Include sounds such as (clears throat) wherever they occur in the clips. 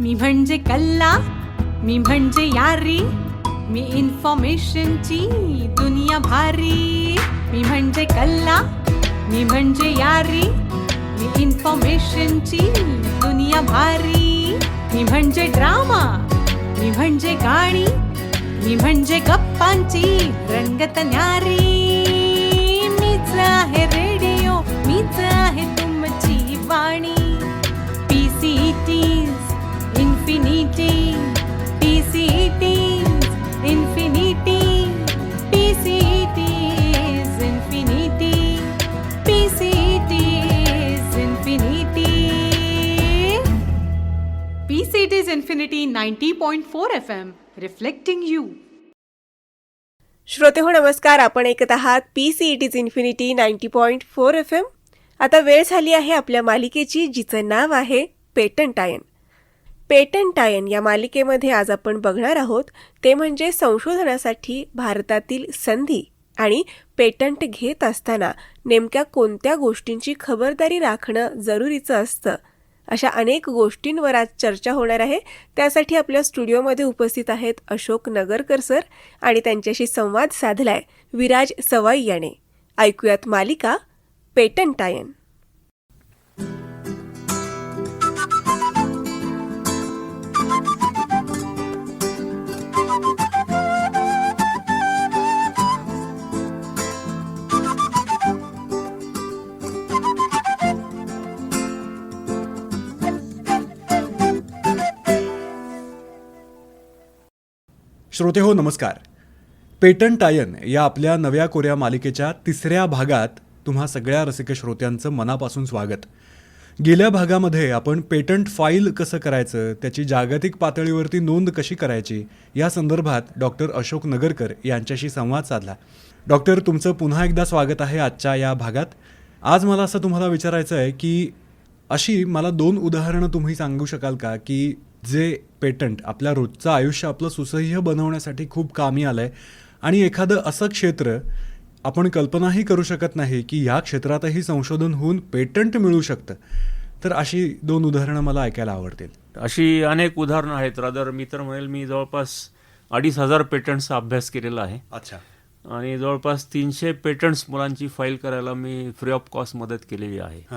मी म्हणजे कल्ला मी म्हणजे यारी मी इन्फॉर्मेशनची दुनिया भारी. मी म्हणजे कल्ला मी म्हणजे यारी मी इन्फॉर्मेशनची दुनिया भारी. मी म्हणजे ड्रामा मी म्हणजे गाणी मी म्हणजे गप्पांची रंगत न्यारी. मीच आहे It is Infinity Infinity FM, point four reflecting you श्रोते हो नमस्कार. आपण ऐकत आहात P C it is Infinity ninety point four F M आता वेळ झाली आहे आपल्या मालिकेची जिचं नाव आहे पेटंटायन पेटंटायन या मालिकेमध्ये आज आपण बघणार आहोत ते म्हणजे संशोधनासाठी भारतातील संधी आणि पेटंट घेत असताना नेमक्या कोणत्या गोष्टींची खबरदारी राखणं जरुरीचं असतं अशा अनेक गोष्टींवर आज चर्चा होणार आहे. त्यासाठी आपल्या स्टुडिओमध्ये उपस्थित आहेत अशोक नगरकर सर आणि त्यांच्याशी संवाद साधलाय विराज सवाई याने. ऐकूयात मालिका पेटंटायन. श्रोते हो नमस्कार. पेटंट आयन या आपल्या नव्या कोऱ्या मालिकेच्या तिसऱ्या भागात तुम्हा सगळ्या रसिक श्रोत्यांचं मनापासून स्वागत. गेल्या भागामध्ये आपण पेटंट फाईल कसं करायचं त्याची जागतिक पातळीवरती नोंद कशी करायची या संदर्भात डॉक्टर अशोक नगरकर यांच्याशी संवाद साधला. डॉक्टर तुमचं पुन्हा एकदा स्वागत आहे आजच्या या भागात. आज मला असं तुम्हाला विचारायचं आहे की अशी मला दोन उदाहरणं तुम्ही सांगू शकाल का की जे पेटंट आपल्या रोजचं आयुष्य आपलं सुसह्य बनवण्यासाठी खूप कामी आलं आहे आणि एखादं असं क्षेत्र आपण कल्पनाही करू शकत नाही की ह्या क्षेत्रातही संशोधन होऊन पेटंट मिळू शकतं. तर अशी दोन उदाहरणं मला ऐकायला आवडतील. अशी अनेक उदाहरणं आहेत. रादर मी तर म्हणेल मी जवळपास अडीच हजार पेटंट्सचा अभ्यास केलेला आहे. अच्छा. आणि जवळपास तीनशे पेटंट्स मुलांची फाईल करायला मी फ्री ऑफ कॉस्ट मदत केलेली आहे.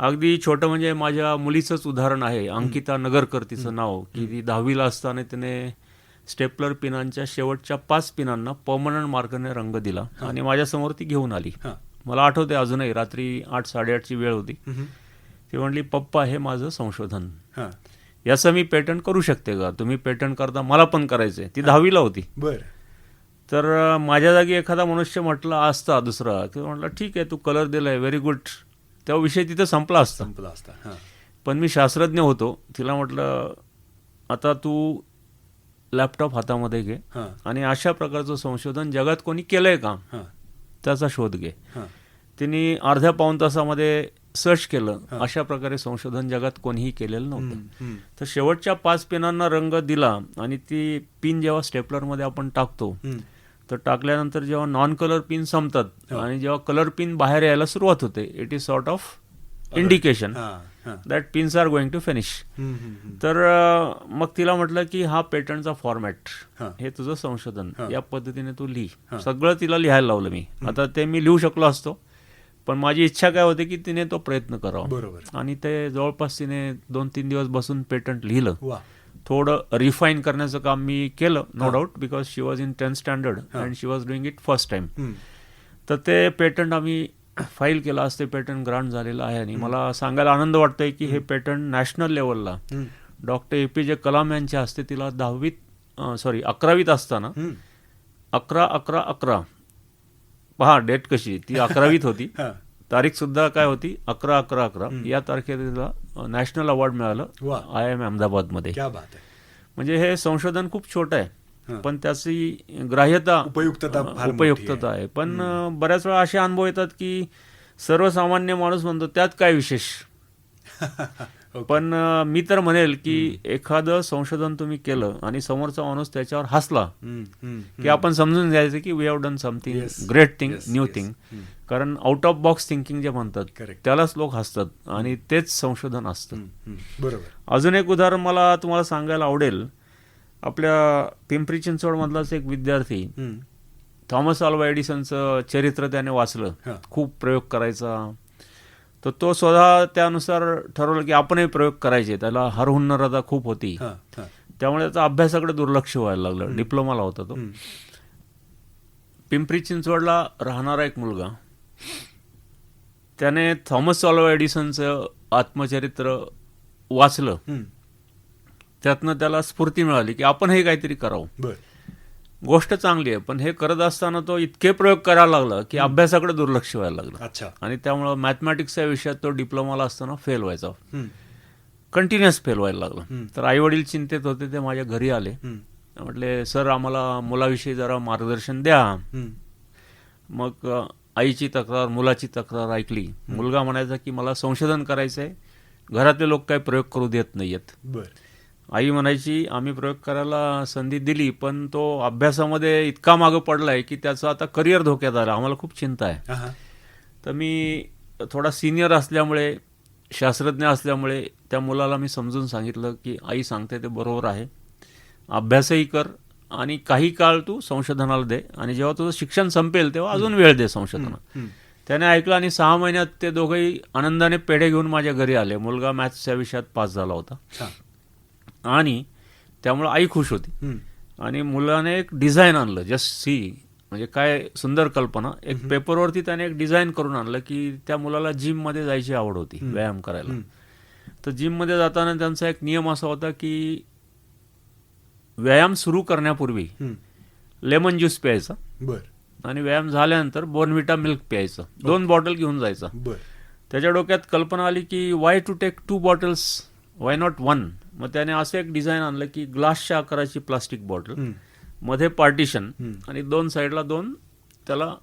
अगदी छोटं म्हणजे माझ्या मुलीचंच उदाहरण आहे. अंकिता नगरकर तिचं नाव की ती दहावीला असताना तिने स्टेपलर पिनांच्या शेवटच्या पाच पिनांना परमनंट मार्कने रंग दिला आणि माझ्यासमोर ती घेऊन आली. मला आठवते अजूनही रात्री आठ साडेआठची वेळ होती. ती म्हणली पप्पा हे माझं संशोधन. याचं मी पेटंट करू शकते का? तुम्ही पेटंट करता मला पण करायचंय. ती दहावीला होती. बरं. तर माझ्या जागी एखादा मनुष्य म्हटला असता दुसरा. की म्हटलं ठीक आहे तू कलर दिलाय व्हेरी गुड तेव्हा विषय तिथे संपला असता. संपला असता पण मी शास्त्रज्ञ होतो. तिला म्हटलं आता तू लॅपटॉप हातामध्ये घे आणि अशा प्रकारचं संशोधन जगात कोणी केलंय का? त्याचा शोध घे. हां. तिने अर्ध्या पाऊण तासामध्ये सर्च केलं. अशा प्रकारे संशोधन जगात कोणीही केलेलं नव्हतं. तर शेवटच्या पाच पिनांना रंग दिला आणि ती पिन जेव्हा स्टेपलरमध्ये आपण टाकतो. तर टाकल्यानंतर जेव्हा नॉन कलर पिन संपतात आणि जेव्हा कलर पिन बाहेर यायला सुरुवात होते it is sort of indication हां हां. That pins are going to finish. तर मग तिला म्हटलं की हा पेटंटचा फॉर्मॅट हां. हे तुझं संशोधन हां. या पद्धतीने तू लिही. सगळं तिला लिहायला लावलं मी. आता ते मी लिहू शकलो असतो पण माझी इच्छा काय होती की तिने तो प्रयत्न करावा. बरोबर. आणि ते जवळपास तिने दोन तीन दिवस बसून पेटंट लिहिलं. थोडं रिफाईन करण्याचं काम मी केलं no doubt because she was in tenth standard and she was doing it first time hmm. तर ते पेटंट आम्ही फाईल केलं. आज ते पेटंट ग्रांट झालेलं आहे आणि मला सांगायला आनंद वाटतोय की हे पेटंट नॅशनल लेवलला. Doctor A P J Kalam यांच्या हस्ते तिला दहावीत सॉरी अकरावीत असताना. अकरा अकरा अकरा. पहा डेट कशी? ती अकरावीत होती. (laughs) हां. तारीख सुद्धा काय होती? अकरा अकरा अकरा. या तारखेला नॅशनल अवॉर्ड मिळालं. आय एम अहमदाबादमध्ये. क्या बात आहे. म्हणजे हे संशोधन खूप छोटं आहे. पण त्याची ग्राह्यता उपयुक्तता उपयुक्तता आहे. पण बऱ्याच वेळा असे अनुभव येतात की सर्वसामान्य माणूस म्हणतो त्यात काय विशेष? (laughs) पण मी तर म्हणेल की एखादं संशोधन तुम्ही केलं आणि समोरचा माणूस त्याच्यावर हसला की आपण समजून घ्यायचं की we have done something. Great thing new. Thing. कारण आउट ऑफ बॉक्स थिंकिंग जे म्हणतात. त्यालाच लोक हसतात आणि तेच संशोधन असतं. बरोबर अजून एक उदाहरण मला तुम्हाला सांगायला आवडेल आपल्या पिंपरी चिंचवड मधलाच एक विद्यार्थी. थॉमस अल्वा एडिसनचं चरित्र त्याने वाचलं. खूप प्रयोग करायचा तर तो स्वतः त्यानुसार ठरवलं की आपणही प्रयोग करायचे. त्याला हरहुन्नरता खूप होती. त्यामुळे त्याचा अभ्यासाकडे दुर्लक्ष व्हायला लागलं. डिप्लोमाला होता तो. पिंपरी चिंचवडला राहणारा एक मुलगा. त्याने थॉमस अल्वा एडिसनचं आत्मचरित्र वाचलं. त्यातनं त्याला स्फूर्ती मिळाली की आपण हे काहीतरी करावं. गोष्ट चांगली आहे पण हे करत असताना तो इतके प्रयोग करायला लागला की अभ्यासाकडे दुर्लक्ष व्हायला लागलं. अच्छा. आणि त्यामुळं मॅथमॅटिक्स या विषयात तो डिप्लोमाला असताना फेल व्हायचा. कंटिन्युअस फेल व्हायला लागला. तर आई वडील चिंतेत होते ते माझ्या घरी आले. म्हटले सर आम्हाला मुलाविषयी जरा मार्गदर्शन द्या. मग आईची तक्रार मुलाची तक्रार ऐकली. मुलगा म्हणायचा की मला संशोधन करायचं आहे घरातले लोक काही प्रयोग करू देत नाहीयेत. बर. आई म्हणायची आम्ही प्रयोग करायला संधी दिली पण तो अभ्यासामध्ये इतका मागं पडलाय की त्याचं आता करिअर धोक्यात आलं. आम्हाला खूप चिंता आहे. तर मी थोडा सिनियर असल्यामुळे शास्त्रज्ञ असल्यामुळे त्या मुलाला मी समजून सांगितलं की आई सांगते ते बरोबर आहे. अभ्यासही कर आणि काही काळ तू संशोधनाला दे आणि जेव्हा तुझं शिक्षण संपेल तेव्हा अजून वेळ दे संशोधनाला. हम्म. त्याने ऐकलं आणि सहा महिन्यात ते दोघंही आनंदाने पेढे घेऊन माझ्या घरी आले. मुलगा मॅथ्स या विषयात पास झाला होता. आणि त्यामुळे आई खुश होती. आणि मुलाने एक डिझाईन आणलं जस्ट सी म्हणजे काय सुंदर कल्पना. एक पेपरवरती त्याने एक डिझाईन करून आणलं की त्या मुलाला जिममध्ये जायची आवड होती व्यायाम करायला. तर जिममध्ये जाताना त्यांचा एक नियम असा होता की व्यायाम सुरू करण्यापूर्वी. लेमन ज्यूस प्यायचा. बर. आणि व्यायाम झाल्यानंतर बोर्नविटा मिल्क प्यायचं. दोन बॉटल घेऊन जायचं. बर. त्याच्या डोक्यात कल्पना आली की why to take two bottles why not one मग त्याने असं एक डिझाईन आणलं की ग्लासच्या आकाराची प्लास्टिक बॉटल. मध्ये पार्टिशन. आणि दोन साईडला दोन त्याला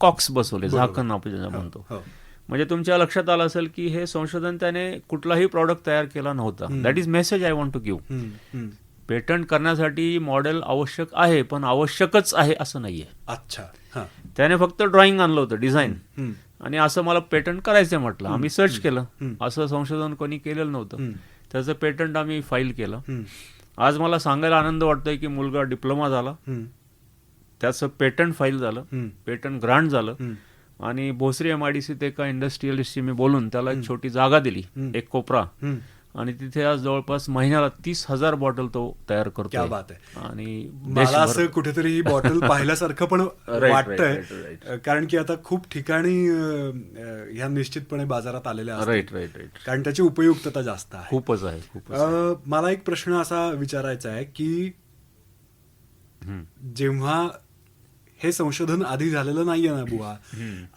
कॉक्स बसवले. झाकण आपण ज्याला म्हणतो हो. म्हणजे तुमच्या लक्षात आलं असेल की हे संशोधन त्याने कुठलाही प्रॉडक्ट तयार केला नव्हता that is message I want to give. Patent करण्यासाठी मॉडेल आवश्यक आहे पण आवश्यकच आहे असं नाहीये अच्छा हा त्याने फक्त ड्रॉइंग आणलं होतं डिझाईन. आणि असं मला पेटंट करायचं म्हटलं आम्ही सर्च केलं. असं संशोधन कोणी केलेलं नव्हतं. त्याचं पेटंट आम्ही फाईल केलं. आज मला सांगायला आनंद वाटतोय की मुलगा डिप्लोमा झाला. त्याचं पेटंट फाईल झालं. पेटंट ग्रांट झालं. आणि भोसरी एम आय डी सीत एका इंडस्ट्रियलिस्टशी मी बोलून त्याला एक छोटी जागा दिली. एक कोपरा. आणि तिथे आज जवळपास महिन्याला तीस हजार बॉटल तो तयार क्या करतो बात आहे. आणि मला असं कुठेतरी ही बॉटल (laughs) पाहिल्यासारखं पण वाटतंय. कारण की आता खूप ठिकाणी ह्या निश्चितपणे बाजारात आलेल्या राईट राईट राईट कारण त्याची उपयुक्तता जास्त आहे. खूपच आहे. अ, मला एक प्रश्न असा विचारायचा आहे की. जेव्हा हे संशोधन आधी झालेलं नाहीये ना बुवा.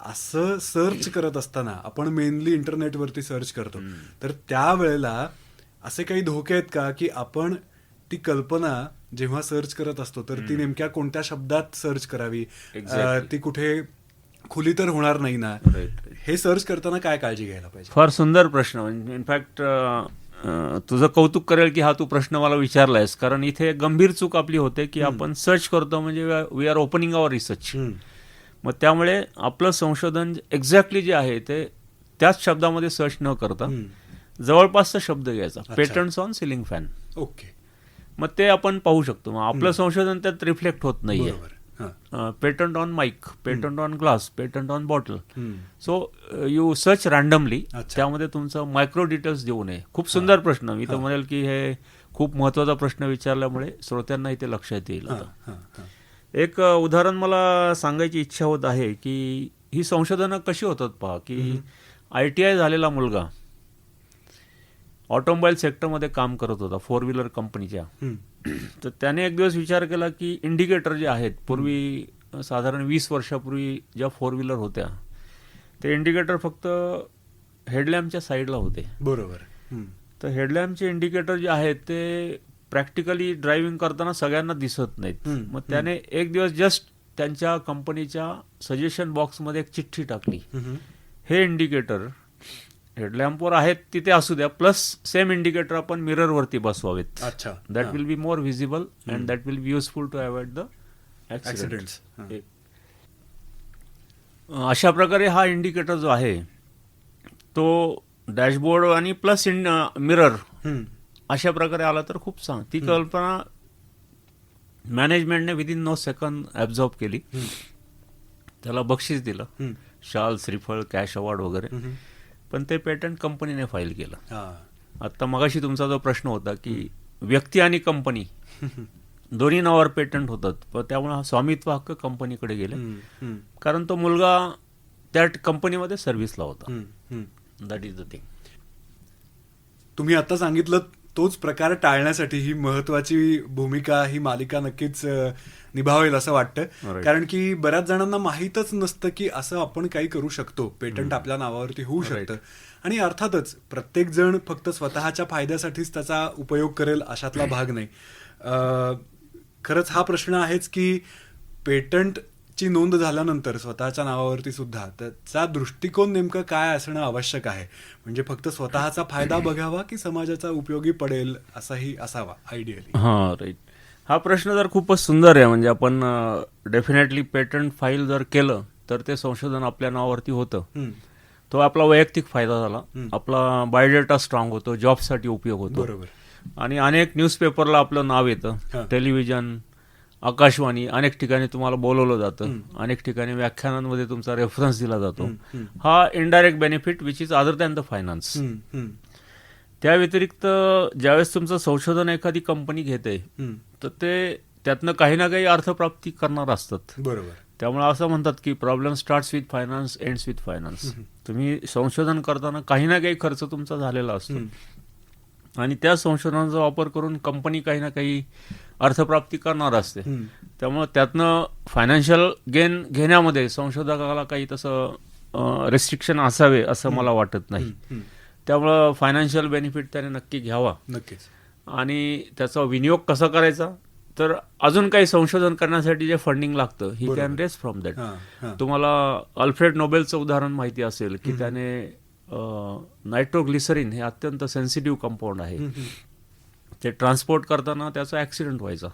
असं सर्च करत असताना आपण मेनली इंटरनेटवरती सर्च करतो. तर त्यावेळेला असे काही धोके आहेत का की आपण ती कल्पना जेव्हा सर्च करत असतो तर ती नेमक्या कोणत्या शब्दात सर्च करावी. ती कुठे खुली तर होणार नाही ना. हे सर्च करताना काय काळजी घ्यायला पाहिजे? फार सुंदर प्रश्न. म्हणजे इनफॅक्ट तुझं कौतुक करेल की हा तू प्रश्न मला विचारलायस. कारण इथे गंभीर चूक आपली होते की आपण सर्च करतो म्हणजे we are opening our research. मग त्यामुळे आपलं संशोधन एक्झॅक्टली जे आहे ते त्याच शब्दामध्ये सर्च न करता. जवळपासचा शब्द घ्यायचा. Patents on ceiling fan okay. मग ते आपण पाहू शकतो. मग आपलं संशोधन त्यात रिफ्लेक्ट होत नाहीये. बरोबर. हां. Patent on mic patent on glass patent on bottle. So you search randomly. त्यामध्ये तुमचं मायक्रो डिटेल्स देऊ नये. खूप सुंदर प्रश्न. मी तर म्हणेल की हे खूप महत्त्वाचा प्रश्न विचारल्यामुळे श्रोत्यांना इथे लक्षात येईल. एक अ, उदाहरण मला सांगायची इच्छा होत आहे की ही संशोधनं कशी होतात पहा की आय टी आय झालेला मुलगा ऑटोमोबाईल सेक्टरमध्ये काम करत होता फोर व्हीलर कंपनीच्या. तर त्याने एक दिवस विचार केला की इंडिकेटर जे आहेत पूर्वी साधारण वीस वर्षापूर्वी ज्या फोर व्हीलर होत्या ते इंडिकेटर फक्त हेडलॅम्पच्या साईडला होते बरोबर. तर हेडलॅम्पचे इंडिकेटर जे आहेत ते प्रॅक्टिकली ड्रायव्हिंग करताना सगळ्यांना दिसत नाहीत मग त्याने एक दिवस जस्ट त्यांच्या कंपनीच्या सजेशन बॉक्समध्ये एक चिठ्ठी टाकली. हे इंडिकेटर हेडलॅम्पवर आहेत तिथे असू द्या. प्लस सेम इंडिकेटर आपण मिररवरती बसवावेत. अच्छा. That will be more visible and that will be useful to avoid the. हां. अशा प्रकारे हा इंडिकेटर जो आहे तो डॅशबोर्ड आणि प्लस इन मिरर. अशा प्रकारे आला तर खूप सांग ती कल्पना मॅनेजमेंटने विदिन नो सेकंद ॲब्झॉर्ब केली. त्याला बक्षीस दिलं. शाल श्रीफळ कॅश अवॉर्ड वगैरे. पण ते पेटंट कंपनीने फाईल केलं हा. आता मगाशी तुमचा जो प्रश्न होता की व्यक्ती आणि कंपनी (laughs) दोन्ही नावावर पेटंट होतात पण त्यामुळे हा स्वामित्व हक्क कंपनीकडे गेले. कारण तो मुलगा त्या कंपनीमध्ये सर्व्हिसला होता. दॅट इज द थिंग तुम्ही आता सांगितलं तोच प्रकार टाळण्यासाठी ही महत्वाची भूमिका ही मालिका नक्कीच निभावेल असं वाटतं. कारण की बऱ्याच जणांना माहीतच नसतं की असं आपण काही करू शकतो. पेटंट आपल्या नावावरती होऊ शकतं. आणि अर्थातच प्रत्येक जण फक्त स्वतःच्या फायद्यासाठीच त्याचा उपयोग करेल अशातला (clears throat) भाग नाही. खरंच हा प्रश्न आहेच की पेटंट ची नोंद झाल्यानंतर स्वतःच्या नावावरती सुद्धा. त्याचा दृष्टिकोन नेमकं काय असणं आवश्यक आहे? म्हणजे फक्त स्वतःचा फायदा बघावा की समाजाचा उपयोगी पडेल असाही असावा आयडियली हां राईट हा प्रश्न जर खूपच सुंदर आहे म्हणजे आपण डेफिनेटली पेटंट फाईल जर केलं तर ते संशोधन आपल्या नावावरती होतं. तो आपला वैयक्तिक फायदा झाला. आपला बायोडेटा स्ट्रॉंग होतो जॉबसाठी उपयोग होतो. बरोबर. आणि अनेक न्यूजपेपरला आपलं नाव. येतं. टेलिव्हिजन आकाशवाणी अनेक ठिकाणी तुम्हाला बोलवलं जातं. अनेक ठिकाणी व्याख्यानांमध्ये तुमचा रेफरन्स दिला जातो. हा indirect benefit which is other than the finance त्या व्यतिरिक्त ज्यावेळेस तुमचं संशोधन एखादी कंपनी घेते. तर ते त्यातनं काही ना काही अर्थप्राप्ती करणार असतात. बरोबर. त्यामुळे असं म्हणतात की problem starts with finance ends with finance तुम्ही संशोधन करताना काही ना काही खर्च तुमचा झालेला असतो. आणि त्या संशोधनाचा वापर करून कंपनी काही ना काही अर्थप्राप्ती करणार असते. त्यामुळे त्यातनं फायनान्शियल गेन घेण्यामध्ये संशोधकाला काही तसं रेस्ट्रिक्शन असावे असं मला वाटत नाही. त्यामुळं फायनान्शियल बेनिफिट त्याने नक्की घ्यावा. नक्कीच. आणि त्याचा विनियोग कसा करायचा? तर अजून काही संशोधन करण्यासाठी जे फंडिंग लागतं he. Can raise from that. तुम्हाला अल्फ्रेड नोबेलचं उदाहरण माहिती असेल की त्याने नायट्रोग्लिसरीन हे अत्यंत सेन्सिटिव्ह कंपाऊंड आहे. ते ट्रान्सपोर्ट करताना त्याचा ॲक्सिडेंट व्हायचा.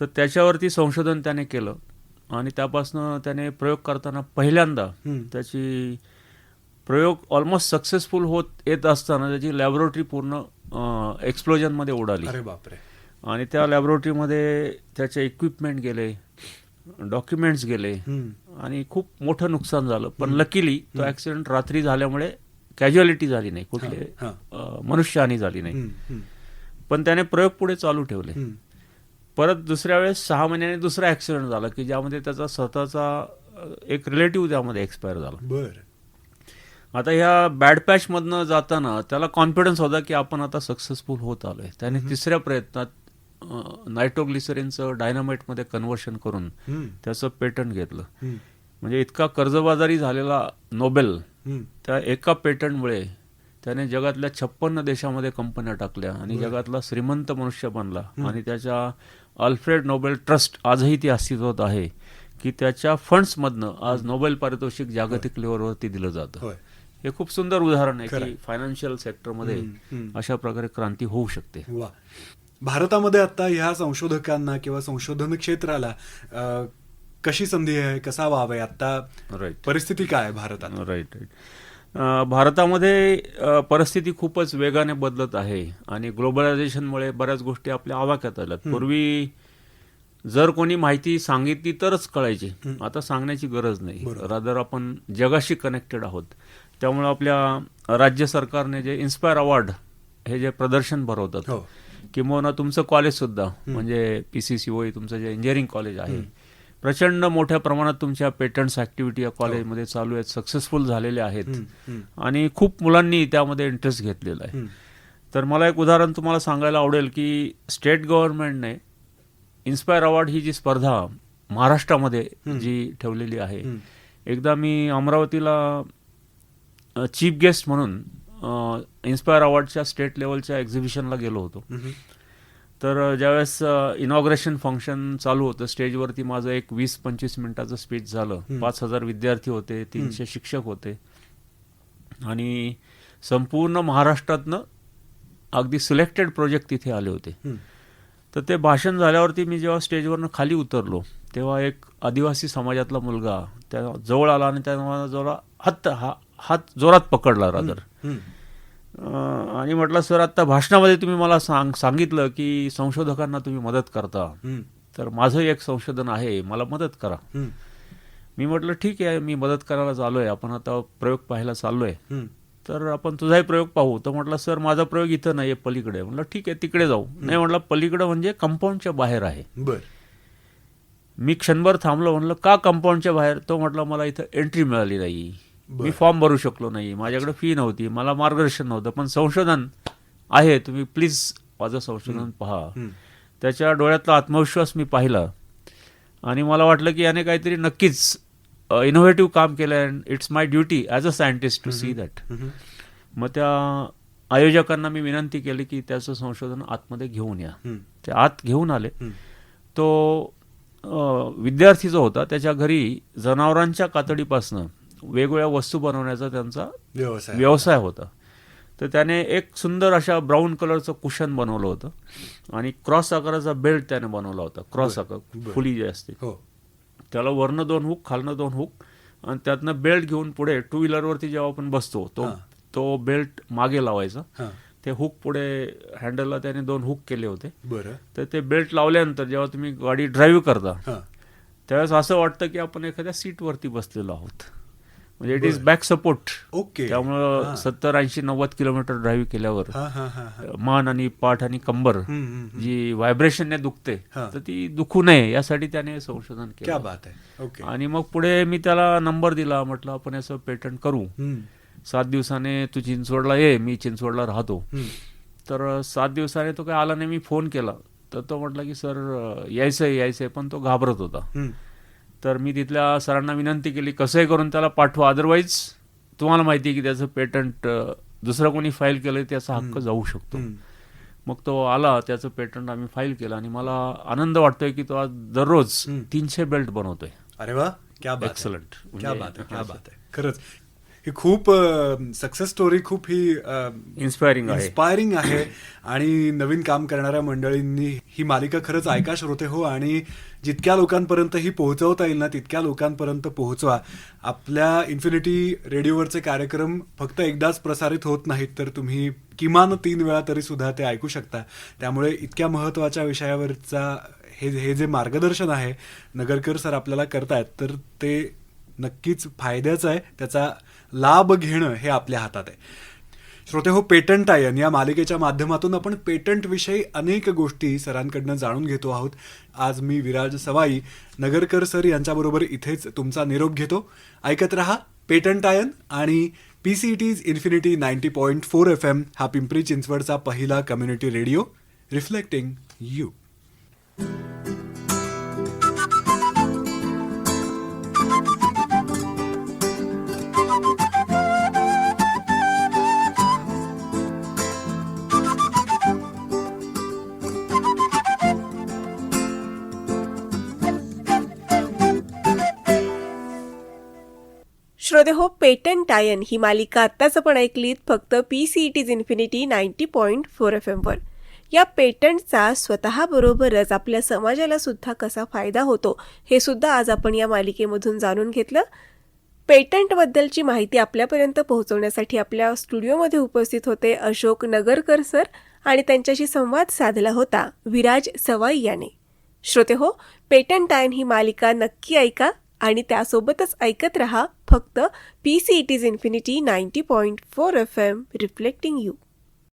तर त्याच्यावरती संशोधन त्याने केलं. आणि त्यापासनं त्याने प्रयोग करताना पहिल्यांदा. त्याची प्रयोग ऑलमोस्ट सक्सेसफुल होत येत असताना त्याची लॅबोरेटरी पूर्ण एक्सप्लोजनमध्ये उडाली. अरे बापरे. आणि त्या लॅबोरेटरीमध्ये त्याचे इक्विपमेंट गेले डॉक्युमेंट्स गेले. आणि खूप मोठं नुकसान झालं. पण लकीली तो ऍक्सिडेंट रात्री झाल्यामुळे कॅज्युअलिटी झाली नाही. कुठले मनुष्यहानी झाली नाही. पण त्याने प्रयोग पुढे चालू ठेवले. परत दुसऱ्या वेळेस सहा महिन्याने दुसरा ऍक्सिडेंट झाला की ज्यामध्ये त्याचा स्वतःचा एक रिलेटिव्ह त्यामध्ये एक्सपायर झाला बर आता ह्या बॅड पॅच मधनं जाताना त्याला कॉन्फिडन्स होता की आपण आता सक्सेसफुल होत आलोय त्याने तिसऱ्या प्रयत्नात नायट्रोग्लिसरीनचं डायनामाइटमध्ये कन्व्हर्शन करून. त्याचं पेटंट घेतलं. म्हणजे इतका कर्जबाजारी झालेला नोबेल. त्या एका पेटंटमुळे त्याने जगातल्या छप्पन्न देशामध्ये कंपन्या टाकल्या आणि जगातला श्रीमंत मनुष्य बनला. आणि त्याच्या अल्फ्रेड नोबेल ट्रस्ट आजही ती अस्तित्वात आहे की त्याच्या फंड्समधनं आज नोबेल पारितोषिक जागतिक लेवलवरती दिलं जातं. हे खूप सुंदर उदाहरण आहे की फायनान्शियल सेक्टरमध्ये. अशा प्रकारे क्रांती होऊ शकते. वा. भारतामध्ये आता ह्या संशोधकांना किंवा संशोधन क्षेत्राला कशी संधी आहे कसा वाव आहे? आता परिस्थिती काय आहे भारतात? राईट राईट भारतामध्ये परिस्थिती खूपच वेगाने बदलत आहे आणि ग्लोबलायझेशनमुळे बऱ्याच गोष्टी आपल्या आवाक्यात आल्यात. पूर्वी जर कोणी माहिती सांगितली तरच कळायची. आता सांगण्याची गरज नाही. रादर आपण जगाशी कनेक्टेड आहोत. त्यामुळे आपल्या राज्य सरकारने जे इन्स्पायर अवॉर्ड हे जे प्रदर्शन भरवतात हो. किंवा तुमचं कॉलेज सुद्धा म्हणजे पी सी सी ओ तुमचं जे इंजिनिअरिंग कॉलेज आहे प्रचंड मोठ्या प्रमाणात तुमच्या पेटंट्स ऍक्टिव्हिटी या कॉलेजमध्ये चालू आहेत सक्सेसफुल झालेले आहेत. आणि खूप मुलांनी त्यामध्ये इंटरेस्ट घेतलेला आहे. तर मला एक उदाहरण तुम्हाला सांगायला आवडेल की स्टेट गव्हर्नमेंटने इन्स्पायर अवॉर्ड ही जी स्पर्धा महाराष्ट्रामध्ये जी ठेवलेली आहे. एकदा मी अमरावतीला चीफ गेस्ट म्हणून इन्स्पायर अवॉर्डच्या स्टेट लेवलच्या एक्झिबिशनला गेलो होतो. तर ज्यावेळेस इनॉग्रेशन फंक्शन चालू होतं स्टेजवरती माझं एक वीस पंचवीस मिनिटाचं स्पीच झालं. पाच हजार विद्यार्थी होते तीनशे शिक्षक होते. आणि संपूर्ण महाराष्ट्रातनं अगदी सिलेक्टेड प्रोजेक्ट तिथे आले होते. तर ते भाषण झाल्यावरती मी जेव्हा स्टेजवरनं खाली उतरलो तेव्हा एक आदिवासी समाजातला मुलगा त्या जवळ आला आणि मला जरा हात हा हात जोरात पकडला रादर आणि म्हटलं सर आत्ता भाषणामध्ये तुम्ही मला सांग सांगितलं की संशोधकांना तुम्ही मदत करता. तर माझं एक संशोधन आहे मला मदत करा. मी म्हटलं ठीक आहे मी मदत करायला चालू आहे आपण आता प्रयोग पाहायला चाललो आहे तर आपण तुझाही प्रयोग पाहू. तर म्हटलं सर माझा प्रयोग इथं नाही आहे पलीकडे. म्हटलं ठीक आहे तिकडे जाऊ. नाही म्हटलं पलीकडे म्हणजे कंपाऊंडच्या बाहेर आहे. बर. मी क्षणभर थांबलो म्हणलं का कंपाऊंडच्या बाहेर? तो म्हटलं मला इथं एंट्री मिळाली नाही. मी फॉर्म भरू शकलो नाही माझ्याकडे फी नव्हती. मला मार्गदर्शन नव्हतं. पण संशोधन आहे. तुम्ही प्लीज माझं संशोधन पहा. त्याच्या डोळ्यातला आत्मविश्वास मी पाहिला. आणि मला वाटलं की याने काहीतरी नक्कीच इनोव्हेटिव्ह काम केलं and it's my duty as a scientist to see that मग त्या आयोजकांना मी विनंती केली की त्याचं संशोधन आतमध्ये घेऊन या. ते आत घेऊन आले. तो विद्यार्थी जो होता त्याच्या घरी जनावरांच्या कातडीपासनं वेगवेगळ्या वस्तू बनवण्याचा त्यांचा व्यवसाय. व्यवसाय होता. तर त्याने एक सुंदर अशा ब्राऊन कलरचं कुशन बनवलं होतं आणि क्रॉस आकाराचा बेल्ट त्याने बनवला होता. क्रॉस आकार फुली जी असते. हो. त्याला वरनं दोन हुक खालनं दोन हुक आणि त्यातनं बेल्ट घेऊन पुढे टू व्हीलरवरती जेव्हा आपण बसतो तो तो बेल्ट मागे लावायचा. ते हुक पुढे हँडलला त्याने दोन हुक केले होते. बरं. तर ते बेल्ट लावल्यानंतर जेव्हा तुम्ही गाडी ड्राईव्ह करता त्यावेळेस असं वाटतं की आपण एखाद्या सीटवरती बसलेलो आहोत. म्हणजे it is back support okay. त्यामुळं सत्तर ऐंशी नव्वद किलोमीटर ड्राईव्ह केल्यावर मान आणि पाठ आणि कंबर. जी व्हायब्रेशनने दुखते. तर ती दुखू नये यासाठी त्याने संशोधन क्या केलं आणि मग पुढे मी त्याला नंबर दिला म्हटलं आपण याचं पेटंट करू. सात दिवसाने तू चिंचवडला ये मी चिंचवडला राहतो. तर सात दिवसाने तो काय आला नाही मी फोन केला. तर तो म्हटला की सर यायचं आहे यायचं आहे पण तो घाबरत होता. तर मी तिथल्या सरांना विनंती केली कसंही करून त्याला पाठवा अदरवाईज तुम्हाला माहिती आहे की त्याचं पेटंट दुसरं कोणी फाईल केलं त्याचा हक्क जाऊ शकतो. मग तो आला त्याचं पेटंट आम्ही फाईल केलं आणि मला आनंद वाटतोय की तो आज दररोज. तीनशे बेल्ट बनवतोय अरे वा क्या बात. Excellent. क्या म्हणजे- बात आहे क्या बात आहे खरंच ही खूप सक्सेस स्टोरी खूप ही इन्स्पायरिंग आहे. इन्स्पायरिंग आहे. आणि नवीन काम करणाऱ्या मंडळींनी ही मालिका खरंच ऐका श्रोते हो आणि जितक्या लोकांपर्यंत ही पोहोचवता येईल ना तितक्या लोकांपर्यंत पोहोचवा. आपल्या इन्फिनिटी रेडिओवरचे कार्यक्रम फक्त एकदाच प्रसारित होत नाहीत तर तुम्ही किमान तीन वेळा तरी सुद्धा ते ऐकू शकता. त्यामुळे इतक्या महत्त्वाच्या विषयावरचा हे हे जे मार्गदर्शन आहे नगरकर सर आपल्याला करतायत तर ते नक्कीच फायद्याचं आहे. त्याचा लाभ घेणं हे आपल्या हातात आहे. श्रोते हो पेटंट आयन या मालिकेच्या माध्यमातून आपण पेटंटविषयी अनेक गोष्टी सरांकडनं जाणून घेतो आहोत. आज मी विराज सवाई नगरकर सर यांच्याबरोबर इथेच तुमचा निरोप घेतो. ऐकत रहा पेटंट आयन आणि P C tease Infinity ninety point four F M हा पिंपरी चिंचवडचा पहिला कम्युनिटी रेडिओ रिफ्लेक्टिंग यू श्रोते हो पेटंट आयन ही मालिका आत्ताच आपण ऐकलीत फक्त P C tease Infinity ninety point four F एमवर या पेटंटचा स्वतःबरोबरच आपल्या समाजाला सुद्धा कसा फायदा होतो हे सुद्धा आज आपण या मालिकेमधून जाणून घेतलं. पेटंटबद्दलची माहिती आपल्यापर्यंत पोहोचवण्यासाठी आपल्या स्टुडिओमध्ये उपस्थित होते अशोक नगरकर सर आणि त्यांच्याशी संवाद साधला होता विराज सवाई याने. श्रोते हो पेटंट आयन ही मालिका नक्की ऐका आणि त्यासोबतच ऐकत रहा फक्त P C it is Infinity ninety point four F M reflecting you